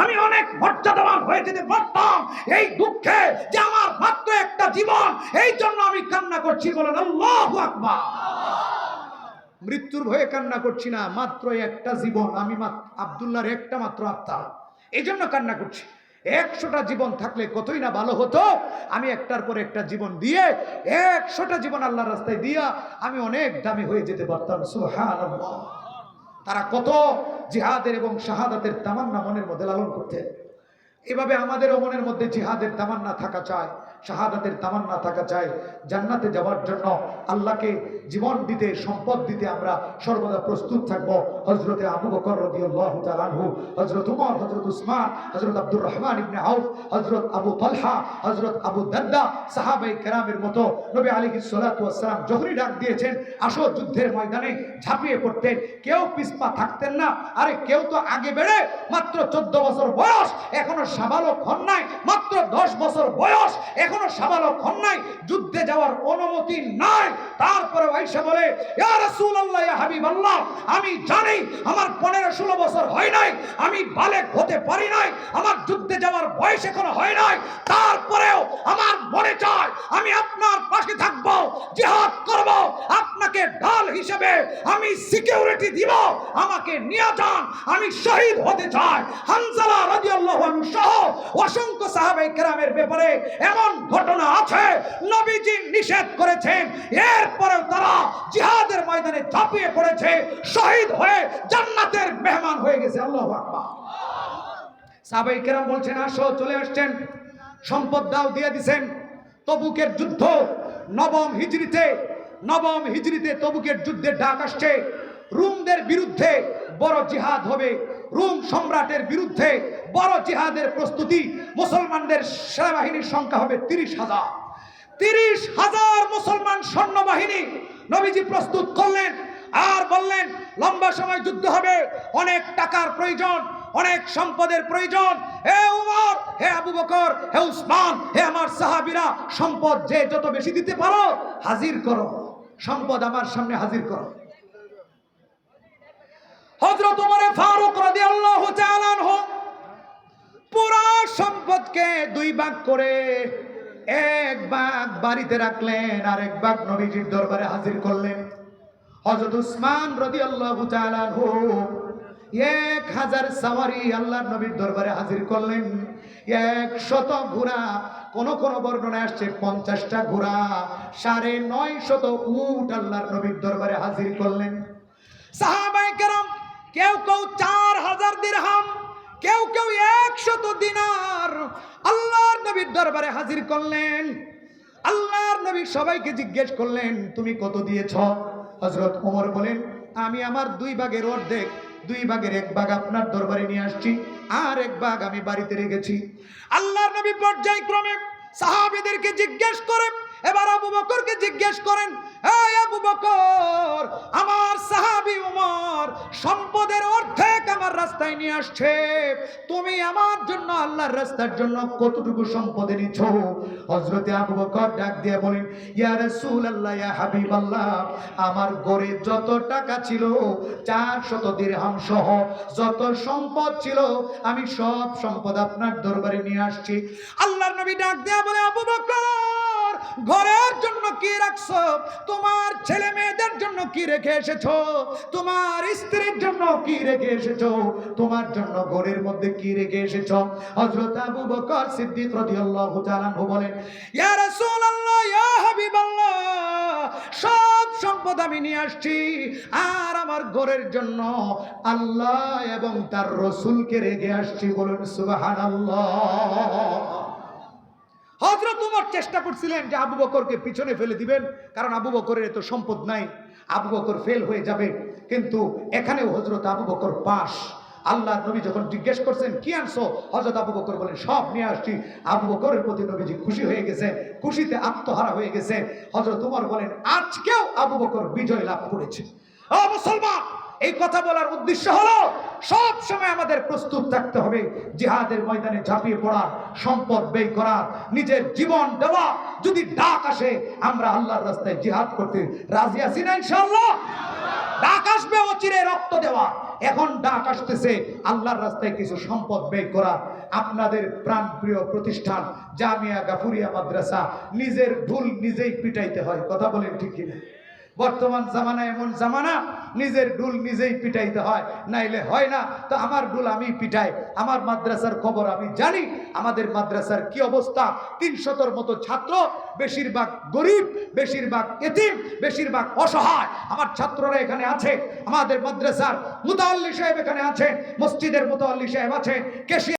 আমি অনেক মর্যাদাবান হয়ে যেতে পারতাম এই দুঃখে যে আমার মাত্র একটা জীবন, এই জন্য আমি কান্না করছি বলেন, আল্লাহু আকবার। মৃত্যুর ভয়ে কান্না করছি না, মাত্র একটা জীবন, আমি আব্দুল্লাহর একটা মাত্র আত্মা। এই জন্য কান্না করছি। একশোটা জীবন থাকলে কতই না ভালো হতো, আমি একটার পর একটা জীবন দিয়ে, একশোটা জীবন আল্লাহর রাস্তায় দিয়া, আমি অনেক দামি হয়ে যেতে পারতাম, সুবহানাল্লাহ। তারা কত জিহাদের এবং শাহাদাতের তামান্না মনের মধ্যে লালন করতেন। এভাবে আমাদের মনের মধ্যে জিহাদের তামান্না থাকা চায় শাহাদাতের তামান্না থাকা চায় জান্নাতে যাওয়ার জন্য আল্লাহকে জীবন দিতে, সম্পদ দিতে আমরা সর্বদা প্রস্তুত থাকব। হজরতে আবু বকর রাদিয়াল্লাহু তাআলা আনহু, হযরত উমর, হযরত উসমান, হযরত আব্দুর রহমান ইবনে আউফ, হযরত আবু তালহা, হযরত আবু দারদা সাহাবায়ে কেরামের মতো নবী আলাইহিস সালাতু ওয়াস সালাম যখনই ডাক দিয়েছেন আসো যুদ্ধের ময়দানে ঝাঁপিয়ে পড়তেন। কেউ পিছপা থাকতেন না, আরে কেউ তো আগে বেড়ে মাত্র চোদ্দ বছর বয়স, এখনও সাবালক হন নাই, মাত্র দশ বছর বয়স, এখনও সাবালক হন নাই, যুদ্ধে যাওয়ার অনুমতি নাই। তারপরে আইসা বলে আমি জানি আমার পনেরো ষোলো বছর হয় নাই, আমি বালেক হতে পারি নাই, আমার যুদ্ধে যাওয়ার বয়স এখনও হয় নাই, তারপরেও আমার মনে চায়, আমি আপনার পাশে থাকব, জিহাদ করব, আপনাকে হিসেবে আমি সিকিউরিটি দিব, আমাকে নিয়ে যান, আমি শহীদ হতে চাই। হানজালা রাদিয়াল্লাহু আনহু সহ অসংখ্য সাহাবাই কেরামের ব্যাপারে এমন ঘটনা আছে, নবীজি নিষেধ করেছেন। এরপরেও তারা জিহাদের ময়দানে ঝাঁপিয়ে পড়েছে, শহীদ হয়ে জান্নাতের মেহমান হয়ে গেছে। আল্লাহ সাহাবাই কেরাম বলছেন, আসো, চলে আসছেন। সম্পদ দাও, দিয়ে দিছেন। তবুকের যুদ্ধ, নবম হিজরিতে নবম হিজড়িতে তবুকের যুদ্ধের ডাক আসছে। রুমদের বিরুদ্ধে বড় জিহাদ হবে। রুম সম্রাটের বিরুদ্ধে বড় জিহাদের প্রস্তুতি। মুসলমানদের সেনাবাহিনীর সংখ্যা হবে তিরিশ হাজার। তিরিশ হাজার মুসলমান সৈন্যবাহিনী নবীজি প্রস্তুত করলেন আর বললেন, লম্বা সময় যুদ্ধ হবে, অনেক টাকার প্রয়োজন, অনেক সম্পদের প্রয়োজন। হে উমর, হে আবু বকর, হে উসমান, হে আমার সাহাবিরা, সম্পদ যে যত বেশি দিতে পারো, হাজির করো। সম্পদ আমার সামনে হাজির করো। হজরত উমরে ফারুক রাদিয়াল্লাহু তাআলা আনহু পুরো সম্পদকে দুই ভাগ করে এক ভাগ বাড়িতে রাখলেন আর এক ভাগ নবীজির দরবারে হাজির করলেন। হযরত উসমান রাদিয়াল্লাহু তাআলা আনহু এক হাজার সাওয়ারি আল্লাহর নবীর দরবারে হাজির করলেন। এক শত ঘোড়া, কোন কোন বর্ণনায় আসছে পঞ্চাশটা ঘোড়া, সাড়ে নয় শত উট আল্লাহর নবীর দরবারে হাজির করলেন। সাহাবায়ে কেরাম, কেউ কেউ চার হাজার দিরহাম, কেউ কেউ একশত দিনার আল্লাহর নবীর দরবারে হাজির করলেন। আল্লাহর নবী সবাইকে জিজ্ঞেস করলেন, তুমি কত দিয়েছ? হজরত ওমর বলেন, আমি আমার দুই ভাগের অর্ধেক। দুই ভাগের এক ভাগ আপনার দরবারে নিয়ে আসছি, আর এক ভাগ আমি বাড়িতে রেখেছি। আল্লাহর নবী পর্যায়ক্রমে সাহাবিদেরকে জিজ্ঞেস করেন এবার আবু বকরকে জিজ্ঞেস করেন, এই আবু বকর, আমার সাহাবী উমর সম্পদের অর্ধেক আমার রাস্তায় নিয়ে আসছে। তুমি আমার জন্য আল্লাহর রাস্তার জন্য কতটুকু সম্পদ এনেছ হযরতে আবু বকর ডাক দিয়ে বলেন, ইয়া রাসূলুল্লাহ, ইয়া হাবিবাল্লাহ, আমার গড়ে যত টাকা ছিল, চার শত দিরহাম সহ যত সম্পদ ছিল, আমি সব সম্পদ আপনার দরবারে নিয়ে আসছি। আল্লাহর নবী ডাক দেয়া বলে, আবু বকর ঘরের জন্য কি রাখছো? তোমার ছেলে মেয়েদের জন্য কি রেখে এসেছ? তোমার স্ত্রীর জন্য কি রেখে এসেছ? তোমার জন্য ঘরের মধ্যে কি রেখে এসেছ? হযরত আবু বকর সিদ্দিক রাদিয়াল্লাহু তাআলা বলেন, ইয়া রাসূলুল্লাহ, ইয়া হাবিবাল্লাহ, সব সম্পদ আমি নিয়ে আসছি। আর আমার ঘরের জন্য আল্লাহ এবং তার রসুলকে রেখে আসছি। বলুন, সুবহানাল্লাহ। চেষ্টা করছিলেন যে আবু বকরকে পিছনে ফেলে দিবেন, কারণ আবু বকরের এত সম্পদ নাই, আবু বকর ফেল হয়ে যাবে। কিন্তু এখানেও হজরত আবু বকর পাশ আল্লাহ নবী যখন জিজ্ঞেস করছেন, কি আনছো? হজরত আবু বকর বলেন, সব নিয়ে আসছি। আবু বকরের প্রতি নবীজি খুশি হয়ে গেছে, খুশিতে আত্মহারা হয়ে গেছে। হজরত উমর বলেন, আজকেও আবু বকর বিজয় লাভ করেছে। মুসলমান এই কথা বলার উদ্দেশ্য হলো, সব সময় আমাদের প্রস্তুত থাকতে হবে, জিহাদের ময়দানে ঝাঁপিয়ে পড়া, সম্পদ ব্যয় করা, নিজের জীবন দেওয়া। যদি ডাক আসে, আমরা আল্লাহর রাস্তায় জিহাদ করতে রাজি আছি না ইনশাআল্লাহ? ডাক আসবে অচিরে রক্ত দেওয়া। এখন ডাক আসতেছে, আল্লাহর রাস্তায় কিছু সম্পদ ব্যয় করা। আপনাদের প্রাণপ্রিয় প্রতিষ্ঠান, জামিয়া গাফুরিয়া মাদ্রাসা, নিজের ভুল নিজেই পিটাইতে হয়, কথা বলেন ঠিক কিনা? বর্তমান জামানা এমন জামানা নিজের ডুল নিজেই পিটাইতে হয়, নাইলে হয় না। তো আমার ডুল আমি পিটাই, আমার মাদ্রাসার খবর আমি জানি, আমাদের মাদ্রাসার কি অবস্থা? তিনশতর মতো ছাত্র, বেশিরভাগ গরিব, বেশিরভাগ এতিম, বেশিরভাগ অসহায়। আমার ছাত্ররা এখানে আছে, আমাদের মাদ্রাসার মুতাল্লি সাহেব এখানে আছে, মসজিদের মুতাল্লি সাহেব আছে কেশিয়া